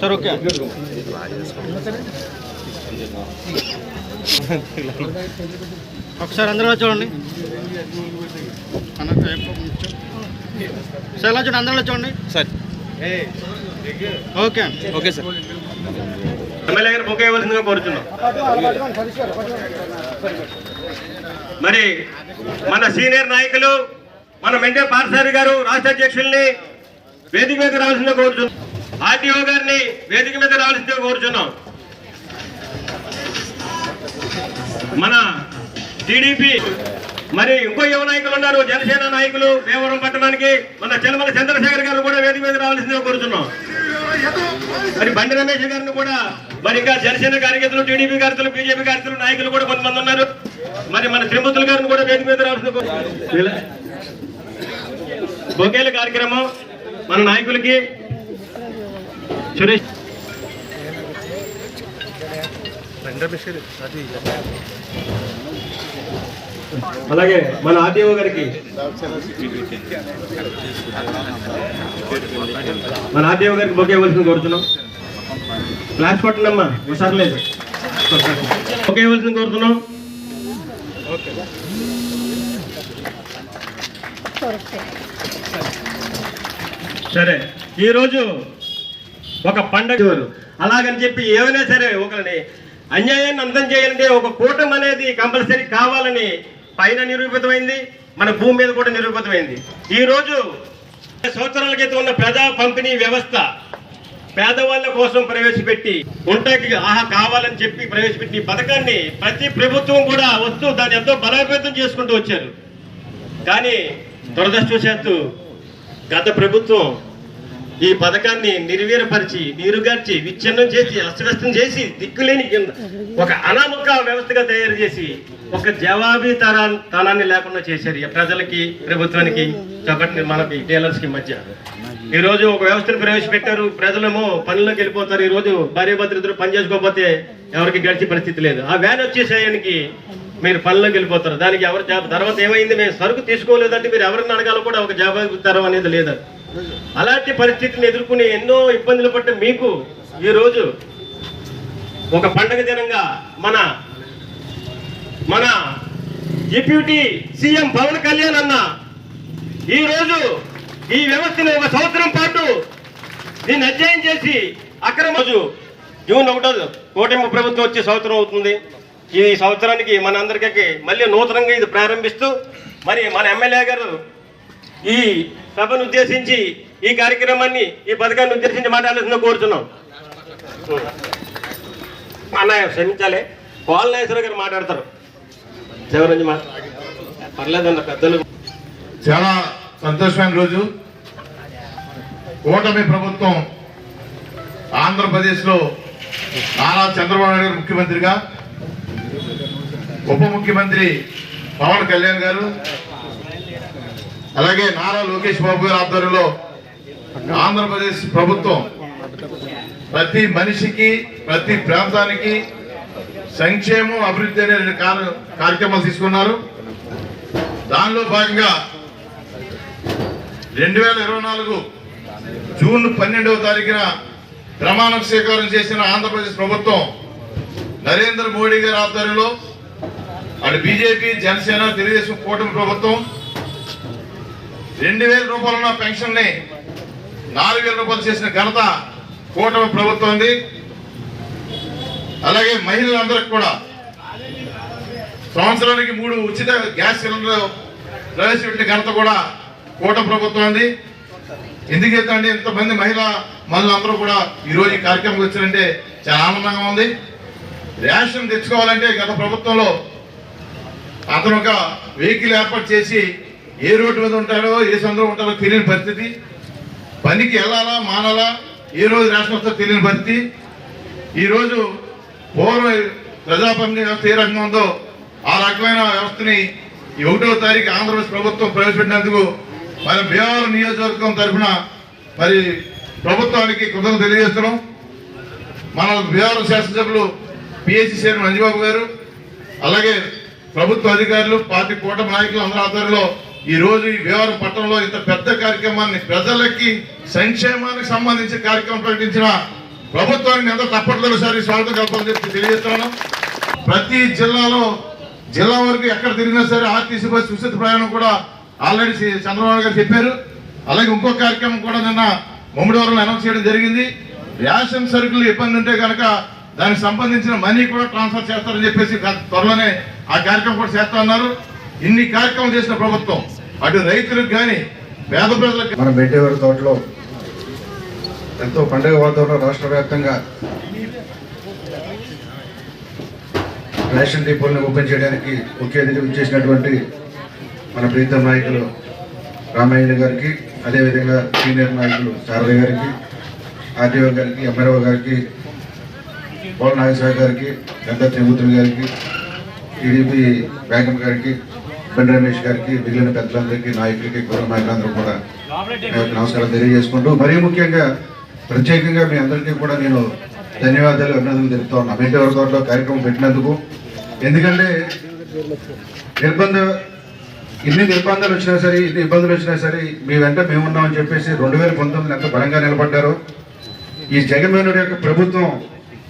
Sir okay ఒకసారి అందరూ చూడండి. సార్ ఇలా చూడండి అందరూ ఇలా చూడండి. Sir. Okay. Okay sir. MLA గారు బుక్ ఇవ్వాల్సిందిగా కోరుతున్నాం మరి మన సీనియర్ నాయకులు మన మెంటే పార్సారి గారు రాష్ట్ర అధ్యక్షుల్ని వేదిక మీద రావాల్సిందే కోరుతున్నాం ఆర్టీఓ గారిని వేదిక మీద రావాల్సిందే కోరుతున్నాం మన టీడీపీ మరి ఇంకో యువ నాయకులు ఉన్నారు జనసేన నాయకులు దేవరం పట్టణానికి మన చెలమల చంద్రశేఖర్ గారు కూడా వేదిక మీద రావాల్సిందే కోరుతున్నాం మరి బండి రమేష్ గారిని కూడా మరి ఇంకా జనసేన కార్యకర్తలు టీడీపీ కార్యకర్తలు బీజేపీ కార్యకర్తలు నాయకులు కూడా కొంతమంది ఉన్నారు. మరి మన త్రిమూర్తుల గారిని కూడా వేదిక మీద రావాల్సిందే బొకేల కార్యక్రమం మన నాయకులకి సురేష్. అలాగే మన ఆర్టీఓ గారికి మన ఆర్టీఓ గారికి బొకే ఇవ్వాల్సింది కోరుతున్నాం. ఫ్లాష్ పట్టనమ్మా ఒకసారి లేదు. బొకే ఇవ్వాల్సింది కోరుతున్నాం. ఓకే. సరే ఈరోజు ఒక పండగ. అలాగని చెప్పి ఏమైనా సరే ఒకరిని అన్యాయాన్ని అంతం చేయాలంటే ఒక కూటమి అనేది కంపల్సరీ కావాలని పైన నిరూపితమైంది మన భూమి మీద కూడా నిరూపితమైంది. ఈ రోజు సంవత్సరాల క్రితం ఉన్న ప్రజా పంపిణీ వ్యవస్థ పేదవాళ్ళ కోసం ప్రవేశపెట్టి ఉంటాకి ఆహా కావాలని చెప్పి ప్రవేశపెట్టి పథకాన్ని ప్రతి ప్రభుత్వం కూడా వస్తూ దాన్ని ఎంతో బలోపేతం చేసుకుంటూ వచ్చారు. కానీ దురదృష్టవశాత్తు గత ప్రభుత్వం ఈ పథకాన్ని నిర్వీరపరిచి నీరుగార్చి విచ్ఛిన్నం చేసి అస్తవ్యస్తం చేసి దిక్కులేని కింద ఒక అనామక వ్యవస్థగా తయారు చేసి ఒక జవాబీ తరా తనాన్ని లేకుండా చేశారు ఈ ప్రజలకి ప్రభుత్వానికి కాబట్టి మనకి డీలర్స్కి మధ్య. ఈరోజు ఒక వ్యవస్థను ప్రవేశపెట్టారు ప్రజలేమో పనుల్లోకి వెళ్ళిపోతారు. ఈ రోజు భార్య భద్రతలు పని చేసుకోకపోతే ఎవరికి గడిచే పరిస్థితి లేదు. ఆ వ్యాన్ వచ్చేసేయడానికి మీరు పనిలోకి వెళ్ళిపోతారు. దానికి ఎవరు తర్వాత ఏమైంది? మేము సరుకు తీసుకోలేదంటే మీరు ఎవరిని అడగాలో కూడా ఒక జవాబు తరం అనేది లేదు. అలాంటి పరిస్థితిని ఎదుర్కొని ఎన్నో ఇబ్బందులు పడ్డ మీకు ఈరోజు ఒక పండగ దినంగా మన మన డిప్యూటీ సీఎం పవన్ కళ్యాణ్ అన్న ఈ రోజు ఈ వ్యవస్థను ఒక సంవత్సరం పాటు దీన్ని అధ్యయనం చేసి అక్రమ రోజు జూన్ ఒకటో కూటమి ప్రభుత్వం వచ్చే సంవత్సరం అవుతుంది. ఈ సంవత్సరానికి మనందరికీ మళ్ళీ నూతనంగా ఇది ప్రారంభిస్తూ మరి మన ఎమ్మెల్యే గారు ఈ సభను ఉద్దేశించి ఈ కార్యక్రమాన్ని ఈ పథకాన్ని ఉద్దేశించి మాట్లాడాల్సిందో కోరుతున్నాం అన్నయ్య క్షమించాలి. పోలనేశ్వర గారు మాట్లాడతారు. చివరి నుంచి పర్లేదన్న పెద్దలు. చాలా సంతోషమైన రోజు. కూటమి ప్రభుత్వం ఆంధ్రప్రదేశ్లో నారా చంద్రబాబు నాయుడు గారు ముఖ్యమంత్రిగా ఉప ముఖ్యమంత్రి పవన్ కళ్యాణ్ గారు అలాగే నారా లోకేష్ బాబు గారి ఆధ్వర్యంలో ఆంధ్రప్రదేశ్ ప్రభుత్వం ప్రతి మనిషికి ప్రతి ప్రాంతానికి సంక్షేమం అభివృద్ధి అనే రెండు కార్యక్రమాలు తీసుకున్నారు. దానిలో భాగంగా రెండు వేల ఇరవై నాలుగు జూన్ పన్నెండవ తారీఖున ప్రమాణ స్వీకారం చేసిన ఆంధ్రప్రదేశ్ ప్రభుత్వం నరేంద్ర మోడీ గారి ఆధ్వర్యంలో అటు బీజేపీ జనసేన తెలుగుదేశం కూటమి ప్రభుత్వం రెండు వేల రూపాయలు ఉన్న పెన్షన్ని నాలుగు వేల రూపాయలు చేసిన ఘనత కూటమి ప్రభుత్వం ఉంది అలాగే మహిళలందరికి కూడా. సంవత్సరానికి మూడు ఉచిత గ్యాస్ సిలిండర్ ప్రవేశపెట్టిన ఘనత కూడా కూట ప్రభుత్వం ఉంది ఎందుకైతే ఇంతమంది మహిళా మహిళలందరూ కూడా ఈరోజు ఈ కార్యక్రమం వచ్చారంటే చాలా ఆనందంగా ఉంది. రేషన్ తెచ్చుకోవాలంటే గత ప్రభుత్వంలో అతను ఒక వెహికల్ ఏర్పాటు చేసి ఏ రోడ్డు మీద ఉంటాడో ఏ సందర్భం ఉంటాడో తెలియని పరిస్థితి. పనికి వెళ్ళాలా మానాలా ఏ రోజు రేషన్ వస్తుందో తెలియని పరిస్థితి. ఈరోజు పూర్వ ప్రజాపంచ వ్యవస్థ ఏ రకంగా ఉందో ఆ రకమైన వ్యవస్థని ఈ ఒకటో తారీఖు ఆంధ్రప్రదేశ్ ప్రభుత్వం ప్రవేశపెట్టినందుకు మరి భీమవరం నియోజకవర్గం తరఫున మరి ప్రభుత్వానికి కృతజ్ఞత తెలియజేస్తున్నాం. మన బీహార్ శాసనసభ్యులు పిఎస్సి చైర్మన్ అంజబాబు గారు అలాగే ప్రభుత్వ అధికారులు పార్టీ కూటమి నాయకులు అందరి ఆధ్వర్యంలో ఈ రోజు ఈ భీమవరం పట్టణంలో ఇంత పెద్ద కార్యక్రమాన్ని ప్రజలకి సంక్షేమానికి సంబంధించిన కార్యక్రమం ప్రకటించిన ప్రభుత్వానికి ఎంత తప్పట్లేదు సార్. ఈ స్వాగతం కలపాలని చెప్పి తెలియజేస్తున్నాను. ప్రతి జిల్లాలో జిల్లా వరకు ఎక్కడ తిరిగినా సరే ఆర్టీసీ బస్సు ఉచిత ప్రయాణం కూడా ఆల్రెడీ చంద్రబాబు గారు చెప్పారు. అలాగే ఇంకో కార్యక్రమం కూడా నిన్న ముమ్మడివరంలో అనౌన్స్ చేయడం జరిగింది. రేషన్ సరుకులు ఇబ్బంది ఉంటే కనుక దానికి సంబంధించిన మనీ కూడా ట్రాన్స్ఫర్ చేస్తారని చెప్పేసి త్వరలోనే ఆ కార్యక్రమం కూడా చేస్తా ఉన్నారు. ఇన్ని కార్యక్రమం చేసిన ప్రభుత్వం అటు రైతులకు కానీ పేద ప్రజలకు మన బెడ్డేవారి తోటలో ఎంతో పండుగ వాతావరణం రాష్ట్ర వ్యాప్తంగా రేషన్ డిపోలను ఓపెన్ చేయడానికి ముఖ్య అతిథి చేసినటువంటి మన ప్రీతం నాయకులు రామయ్య గారికి అదేవిధంగా సీనియర్ నాయకులు శారద గారికి ఆర్టీఓ గారికి ఎంఆర్ఓ గారికి పోల నాగేశ్వర గారికి పెద్ద త్రిమూర్తులు గారికి టీడీపీ బ్యాంకం గారికి బండి రమేష్ గారికి మిగిలిన పెద్దలందరికీ నాయకులకి గౌరవ నాయకులందరూ కూడా నా నమస్కారం తెలియజేసుకుంటూ మరీ ముఖ్యంగా ప్రత్యేకంగా మీ అందరికీ కూడా నేను ధన్యవాదాలు అభినందనలు తెలుపుతా ఉన్నా. వెంట తోటలో కార్యక్రమం పెట్టినందుకు. ఎందుకంటే నిర్బంధ ఇన్ని నిర్బంధాలు వచ్చినా సరే ఇన్ని ఇబ్బందులు వచ్చినా సరే మీ వెంట మేమున్నామని చెప్పేసి రెండు వేల పంతొమ్మిది ఎంత బలంగా నిలబడ్డారు. ఈ జగన్మోహన్ రెడ్డి యొక్క ప్రభుత్వం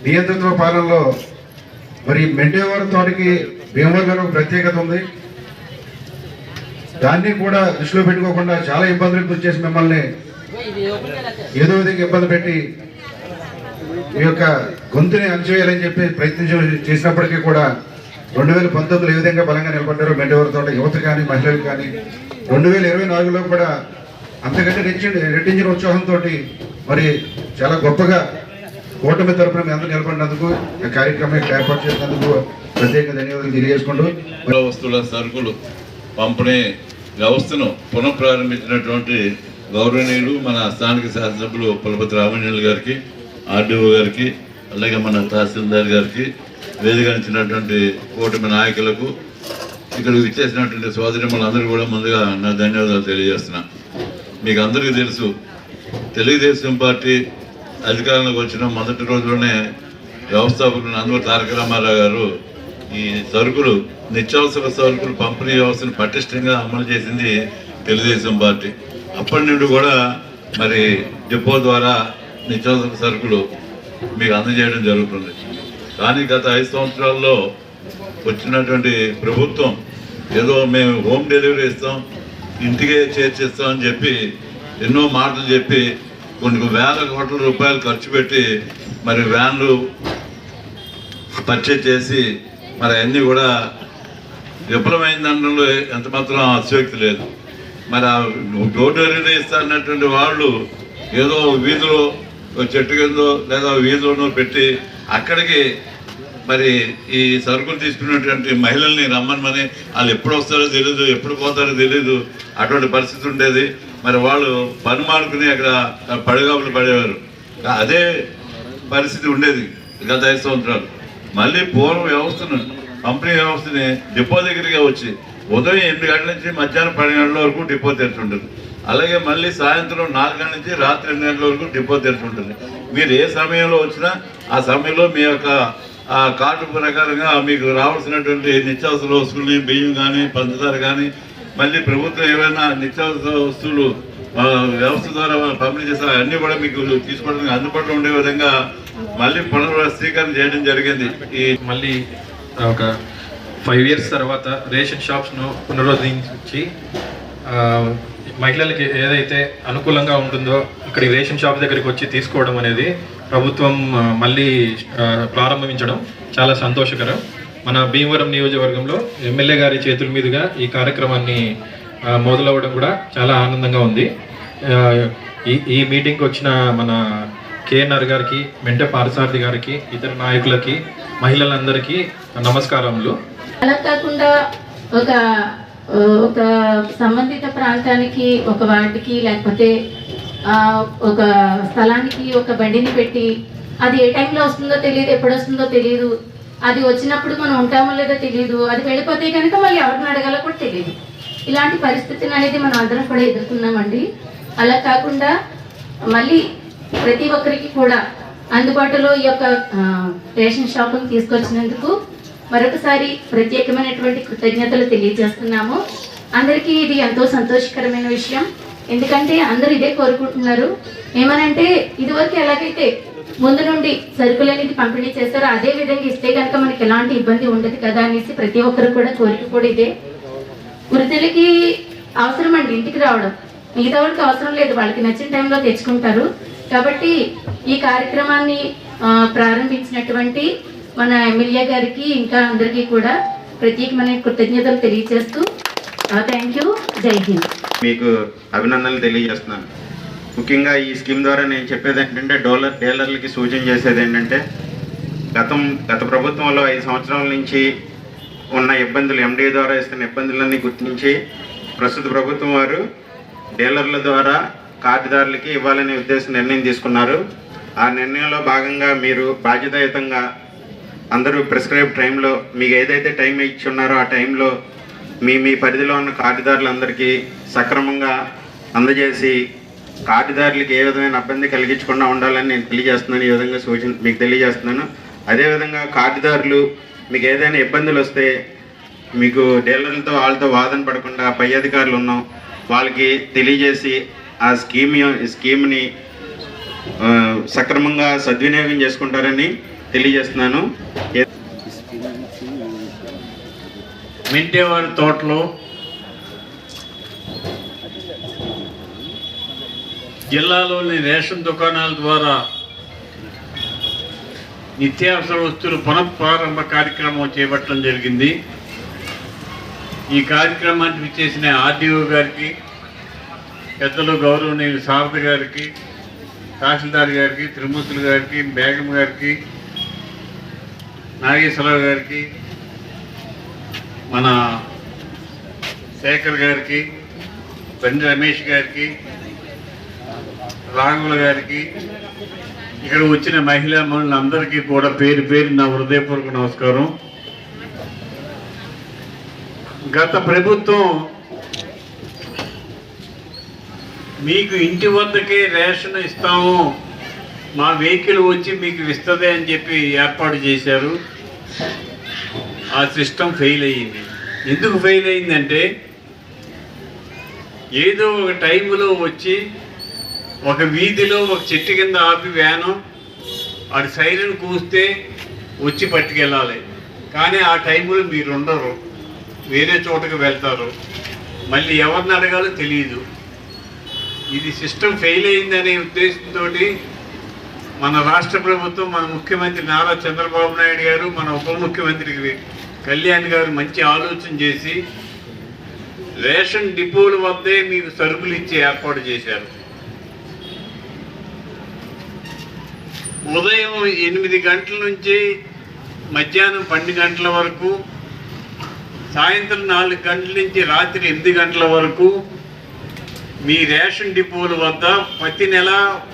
నియంత్రిత పాలనలో మరి మెండేవారి తోటికి భీమవరం గారు ప్రత్యేకత ఉంది. దాన్ని కూడా దృష్టిలో పెట్టుకోకుండా చాలా ఇబ్బందులు గురి చేసి మిమ్మల్ని ఏదో విధంగా ఇబ్బంది పెట్టి మీ యొక్క గొంతుని అణచివేయాలని చెప్పి ప్రయత్నం చేసినప్పటికీ కూడా రెండు వేల పంతొమ్మిదిలో ఏ విధంగా బలంగా నిలబడ్డారో మెండవరితో యువత కానీ మహిళలు కానీ రెండు వేల ఇరవై నాలుగులో కూడా అంతకంటే రెచ్చి రెట్టించిన ఉత్సాహంతో మరి చాలా గొప్పగా కూటమి తరఫున మీ అందరూ నిలబడినందుకు ఈ కార్యక్రమం ఏర్పాటు చేసినందుకు ప్రత్యేక ధన్యవాదాలు తెలియజేసుకుంటూ వస్తువుల సరుకులు పంపిణీ వ్యవస్థను పునఃప్రారంభించినటువంటి గౌరవనీయులు మన స్థానిక శాసనసభ్యులు పులపతి రామణ్యులు గారికి ఆర్డీఓ గారికి అలాగే మన తహసీల్దార్ గారికి వేదిగించినటువంటి కూటమి నాయకులకు ఇక్కడ ఇచ్చేసినటువంటి సోదరిములందరూ కూడా ముందుగా నా ధన్యవాదాలు తెలియజేస్తున్నా. మీకు అందరికీ తెలుసు తెలుగుదేశం పార్టీ అధికారంలోకి వచ్చిన మొదటి రోజులోనే వ్యవస్థాపకులు నందమూరి తారక రామారావు గారు ఈ సరుకులు నిత్యావసర సరుకులు పంపిణీ వ్యవస్థను పటిష్టంగా అమలు చేసింది తెలుగుదేశం పార్టీ. అప్పటి నుండి కూడా మరి డిపో ద్వారా నిత్యావసర సరుకులు మీకు అందజేయడం జరుగుతుంది. కానీ గత ఐదు సంవత్సరాల్లో వచ్చినటువంటి ప్రభుత్వం ఏదో మేము హోమ్ డెలివరీ ఇస్తాం ఇంటికే చేర్చిస్తాం అని చెప్పి ఎన్నో మాటలు చెప్పి కొన్ని వేల కోట్ల రూపాయలు ఖర్చు పెట్టి మరి వ్యాన్లు పర్చేజ్ చేసి మరి అన్నీ కూడా విఫలమైన దాంట్లో ఎంత మాత్రం అతిశక్తి లేదు. మరి ఆ డోర్ డెలివరీ ఇస్తారన్నటువంటి వాళ్ళు ఏదో వీధిలో చెట్టు కింద లేదా వీధిలోనో పెట్టి అక్కడికి మరి ఈ సరుకులు తీసుకున్నటువంటి మహిళల్ని రమ్మనమని వాళ్ళు ఎప్పుడు వస్తారో తెలియదు ఎప్పుడు పోతారో తెలియదు అటువంటి పరిస్థితి ఉండేది. మరి వాళ్ళు పని మానుకుని అక్కడ పడిగాపులు పడేవారు. అదే పరిస్థితి ఉండేది గత ఐదు సంవత్సరాలు. మళ్ళీ పూర్వ వ్యవస్థను పంపిణీ వ్యవస్థని డిపో దగ్గరికి వచ్చి ఉదయం ఎనిమిది గంటల నుంచి మధ్యాహ్నం పన్నెండు గంటల వరకు డిపో తెరుచుంటుంది అలాగే మళ్ళీ సాయంత్రం నాలుగు గంటల నుంచి రాత్రి ఎనిమిది గంటల వరకు డిపో తెరుచుంటుంది మీరు ఏ సమయంలో వచ్చినా ఆ సమయంలో మీ యొక్క ఆ కార్డు ప్రకారంగా మీకు రావాల్సినటువంటి నిత్యావసర వస్తువులు బియ్యం కానీ పంచదార కానీ మళ్ళీ ప్రభుత్వం ఏమైనా నిత్యావసర వస్తువులు వ్యవస్థ ద్వారా పంపిణీ చేస్తారు అన్నీ కూడా మీకు తీసుకోవడానికి అందుబాటులో ఉండే విధంగా మళ్ళీ పునర్వ్యవస్థీకరణ చేయడం జరిగింది. ఈ మళ్ళీ ఒక ఫైవ్ ఇయర్స్ తర్వాత రేషన్ షాప్స్ను పునరుద్ధరించి మహిళలకి ఏదైతే అనుకూలంగా ఉంటుందో ఇక్కడ ఈ రేషన్ షాప్ దగ్గరికి వచ్చి తీసుకోవడం అనేది ప్రభుత్వం మళ్ళీ ప్రారంభించడం చాలా సంతోషకరం. మన భీమవరం నియోజకవర్గంలో ఎమ్మెల్యే గారి చేతుల మీదుగా ఈ కార్యక్రమాన్ని మొదలవ్వడం కూడా చాలా ఆనందంగా ఉంది. ఈ ఈ మీటింగ్కి వచ్చిన మన కేఎన్ఆర్ గారికి మెంట పారసారథి గారికి ఇతర నాయకులకి మహిళలందరికీ నమస్కారములు. అలా కాకుండా ఒక ఒక సంబంధిత ప్రాంతానికి ఒక వార్డుకి లేకపోతే ఒక స్థలానికి ఒక బండిని పెట్టి అది ఏ టైంలో వస్తుందో తెలియదు ఎప్పుడు వస్తుందో తెలియదు. అది వచ్చినప్పుడు మనం ఉంటామో లేదో తెలియదు. అది వెళ్ళిపోతే కనుక మళ్ళీ ఎవరిని అడగాలో కూడా తెలియదు. ఇలాంటి పరిస్థితిని అనేది మనం అందరం కూడా ఎదుర్కొన్నామండి. అలా కాకుండా మళ్ళీ ప్రతి ఒక్కరికి కూడా అందుబాటులో ఈ యొక్క రేషన్ షాపును తీసుకొచ్చినందుకు మరొకసారి ప్రత్యేకమైనటువంటి కృతజ్ఞతలు తెలియజేస్తున్నాము. అందరికీ ఇది ఎంతో సంతోషకరమైన విషయం. ఎందుకంటే అందరూ ఇదే కోరుకుంటున్నారు. ఏమనంటే ఇదివరకు ఎలాగైతే ముందు నుండి సరుకులు అనేది పంపిణీ చేస్తారో అదే విధంగా ఇస్తే కనుక మనకి ఎలాంటి ఇబ్బంది ఉండదు కదా అనేసి ప్రతి ఒక్కరు కూడా కోరిక కూడా ఇదే. వృద్ధులకి అవసరం అండి ఇంటికి రావడం. మిగతా వాళ్ళకి అవసరం లేదు. వాళ్ళకి నచ్చిన టైంలో తెచ్చుకుంటారు. కాబట్టి ఈ కార్యక్రమాన్ని ప్రారంభించినటువంటి మన ఎమ్మెల్యే గారికి ఇంకా అందరికీ కూడా ప్రత్యేకమైన కృతజ్ఞతలు తెలియజేస్తూ థ్యాంక్ యూ జై హింద్. మీకు అభినందనలు తెలియజేస్తున్నాను. ముఖ్యంగా ఈ స్కీమ్ ద్వారా నేను చెప్పేది ఏంటంటే డోలర్ డీలర్లకి సూచన చేసేది ఏంటంటే గతం గత ప్రభుత్వంలో ఐదు సంవత్సరాల నుంచి ఉన్న ఇబ్బందులు ఎండీ ద్వారా ఇస్తున్న ఇబ్బందులన్నీ గుర్తించి ప్రస్తుత ప్రభుత్వం వారు డీలర్ల ద్వారా కార్డుదారులకి ఇవ్వాలనే ఉద్దేశం నిర్ణయం తీసుకున్నారు. ఆ నిర్ణయంలో భాగంగా మీరు బాధ్యతాయుతంగా అందరూ ప్రిస్క్రైబ్ టైంలో మీకు ఏదైతే టైం ఇచ్చి ఉన్నారో ఆ టైంలో మీ మీ పరిధిలో ఉన్న కార్డుదారులందరికీ సక్రమంగా అందజేసి కార్డుదారులకి ఏ విధమైన ఇబ్బంది కలిగించకుండా ఉండాలని నేను తెలియజేస్తున్నాను ఈ విధంగా సూచన మీకు తెలియజేస్తున్నాను. అదేవిధంగా కార్డుదారులు మీకు ఏదైనా ఇబ్బందులు వస్తే మీకు డీలర్లతో వాళ్ళతో వాదన పడకుండా పై అధికారులు ఉన్నాం. వాళ్ళకి తెలియజేసి ఆ స్కీమ్ స్కీమ్ని సక్రమంగా సద్వినియోగం చేసుకుంటారని తెలియజేస్తున్నాను. మింటేవారి తోటలో జిల్లాలోని రేషన్ దుకాణాల ద్వారా నిత్యావసర వస్తువులు పునఃప్రారంభ కార్యక్రమం చేపట్టడం జరిగింది. ఈ కార్యక్రమానికి చేసిన ఆర్డీఓ గారికి పెద్దలు గౌరవనీయులు శారద గారికి తహసీల్దార్ గారికి తిరుమూర్తులు గారికి బేగం గారికి నాగేశ్వరరావు గారికి మన శేఖర్ గారికి బండి రమేష్ గారికి రాఘవుల గారికి ఇక్కడ వచ్చిన మహిళా మనులందరికీ కూడా పేరు పేరు నా హృదయపూర్వక నమస్కారం. గత ప్రభుత్వం మీకు ఇంటి వద్దకే రేషన్ ఇస్తాము. మా వెహికల్ వచ్చి మీకు ఇస్తుంది అని చెప్పి ఏర్పాటు చేశారు. ఆ సిస్టమ్ ఫెయిల్ అయ్యింది. ఎందుకు ఫెయిల్ అయిందంటే ఏదో ఒక టైంలో వచ్చి ఒక వీధిలో ఒక చెట్టు కింద ఆపి వ్యాను అది సైరన్ కూస్తే వచ్చి పట్టుకెళ్ళాలి. కానీ ఆ టైంలో మీరు ఉండరు. వేరే చోటకు వెళ్తారు. మళ్ళీ ఎవరిని అడగాలో తెలియదు. ఇది సిస్టమ్ ఫెయిల్ అయిందనే ఉద్దేశంతో మన రాష్ట్ర ప్రభుత్వం మన ముఖ్యమంత్రి నారా చంద్రబాబు నాయుడు గారు మన ఉప ముఖ్యమంత్రి కళ్యాణ్ గారు మంచి ఆలోచన చేసి రేషన్ డిపోల వద్దే మీకు సరుకులు ఇచ్చే ఏర్పాటు చేశారు. ఉదయం ఎనిమిది గంటల నుంచి మధ్యాహ్నం పన్నెండు గంటల వరకు సాయంత్రం నాలుగు గంటల నుంచి రాత్రి ఎనిమిది గంటల వరకు మీ రేషన్ డిపోల వద్ద ప్రతి నెల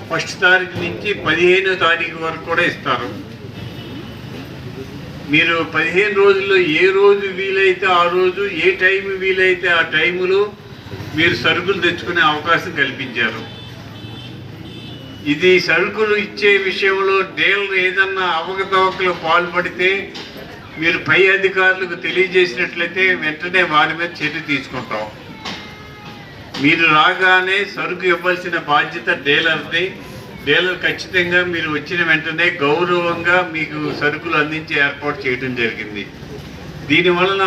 ఫస్ట్ తారీఖు నుంచి పదిహేనో తారీఖు వరకు కూడా ఇస్తారు. మీరు పదిహేను రోజుల్లో ఏ రోజు వీలైతే ఆ రోజు ఏ టైం వీలైతే ఆ టైములో మీరు సరుకులు తెచ్చుకునే అవకాశం కల్పించారు. ఇది సరుకులు ఇచ్చే విషయంలో డీలర్ ఏదన్నా అవకతవకలు పాల్పడితే మీరు పై అధికారులకు తెలియజేసినట్లయితే వెంటనే వారి మీద చర్య తీసుకుంటాం. మీరు రాగానే సరుకు ఇవ్వాల్సిన బాధ్యత డీలర్ది. డీలర్ ఖచ్చితంగా మీరు వచ్చిన వెంటనే గౌరవంగా మీకు సరుకులు అందించే ఏర్పాటు చేయడం జరిగింది. దీనివలన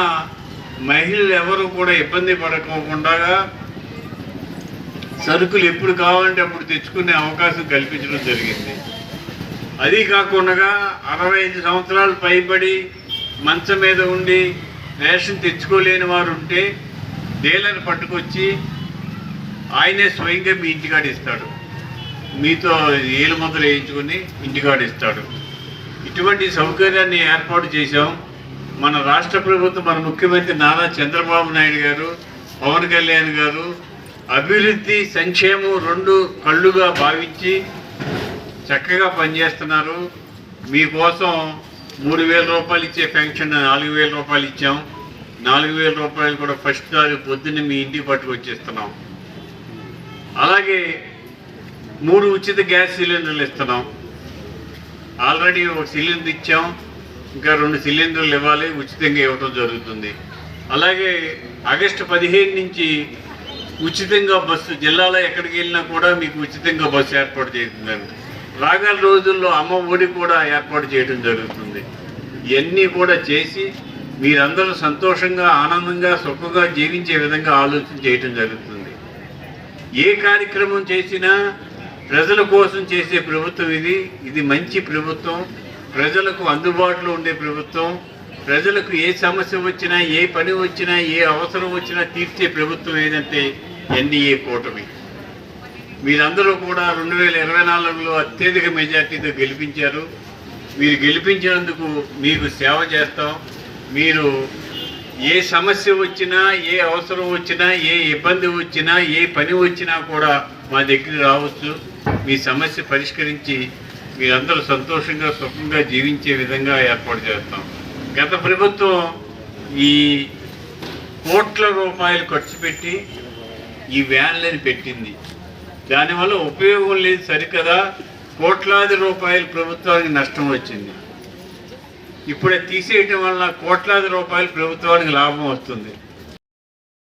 మహిళలు ఎవరు కూడా ఇబ్బంది పడకోకుండా సరుకులు ఎప్పుడు కావాలంటే అప్పుడు తెచ్చుకునే అవకాశం కల్పించడం జరిగింది. అది కాకుండా అరవై ఐదు సంవత్సరాలు పైబడి మంచం మీద ఉండి రేషన్ తెచ్చుకోలేని వారు ఉంటే డీలర్ పట్టుకొచ్చి ఆయనే స్వయంగా మీ ఇంటికాడ ఇస్తాడు. మీతో ఏలు ముద్ర వేయించుకుని ఇంటికాడ ఇస్తాడు. ఇటువంటి సౌకర్యాన్ని ఏర్పాటు చేశాం. మన రాష్ట్ర ప్రభుత్వం మన ముఖ్యమంత్రి నారా చంద్రబాబు నాయుడు గారు పవన్ కళ్యాణ్ గారు అభివృద్ధి సంక్షేమం రెండు కళ్ళుగా భావించి చక్కగా పనిచేస్తున్నారు. మీకోసం మూడు వేల రూపాయలు ఇచ్చే పెన్షన్ నాలుగు వేల రూపాయలు ఇచ్చాం. నాలుగు వేల రూపాయలు కూడా ఫస్ట్ తారీఖు పొద్దున్నే మీ ఇంటికి పట్టుకొచ్చేస్తున్నాం. అలాగే మూడు ఉచిత గ్యాస్ సిలిండర్లు ఇస్తున్నాం. ఆల్రెడీ ఒక సిలిండర్ ఇచ్చాం. ఇంకా రెండు సిలిండర్లు ఇవ్వాలి. ఉచితంగా ఇవ్వటం జరుగుతుంది. అలాగే ఆగస్టు పదిహేను నుంచి ఉచితంగా బస్సు జిల్లాలో ఎక్కడికి వెళ్ళినా కూడా మీకు ఉచితంగా బస్సు ఏర్పాటు చేస్తుందండి రాగల రోజుల్లో అమ్మ ఒడి కూడా ఏర్పాటు చేయడం జరుగుతుంది. ఇవన్నీ కూడా చేసి మీరందరూ సంతోషంగా ఆనందంగా సుఖంగా జీవించే విధంగా ఆలోచన చేయటం జరుగుతుంది. ఏ కార్యక్రమం చేసినా ప్రజల కోసం చేసే ప్రభుత్వం ఇది. ఇది మంచి ప్రభుత్వం. ప్రజలకు అందుబాటులో ఉండే ప్రభుత్వం. ప్రజలకు ఏ సమస్య వచ్చినా ఏ పని వచ్చినా ఏ అవసరం వచ్చినా తీర్చే ప్రభుత్వం ఏదంటే ఎన్డీఏ కూటమి. మీరందరూ కూడా రెండు వేల ఇరవై నాలుగులో అత్యధిక మెజార్టీతో గెలిపించారు. మీరు గెలిపించినందుకు మీకు సేవ చేస్తాం. మీరు ఏ సమస్య వచ్చినా ఏ అవసరం వచ్చినా ఏ ఇబ్బంది వచ్చినా ఏ పని వచ్చినా కూడా మా దగ్గర రావచ్చు. మీ సమస్య పరిష్కరించి మీరందరూ సంతోషంగా సుఖంగా జీవించే విధంగా ఏర్పాటు చేస్తాం. గత ప్రభుత్వం ఈ కోట్ల రూపాయలు ఖర్చు పెట్టి ఈ వ్యాన్లని పెట్టింది. దానివల్ల ఉపయోగం లేదు సరికదా. కోట్లాది రూపాయలు ప్రభుత్వానికి నష్టం వచ్చింది. ఇప్పుడే తీసేయటం వలన కోట్లాది రూపాయలు ప్రభుత్వానికి లాభం వస్తుంది.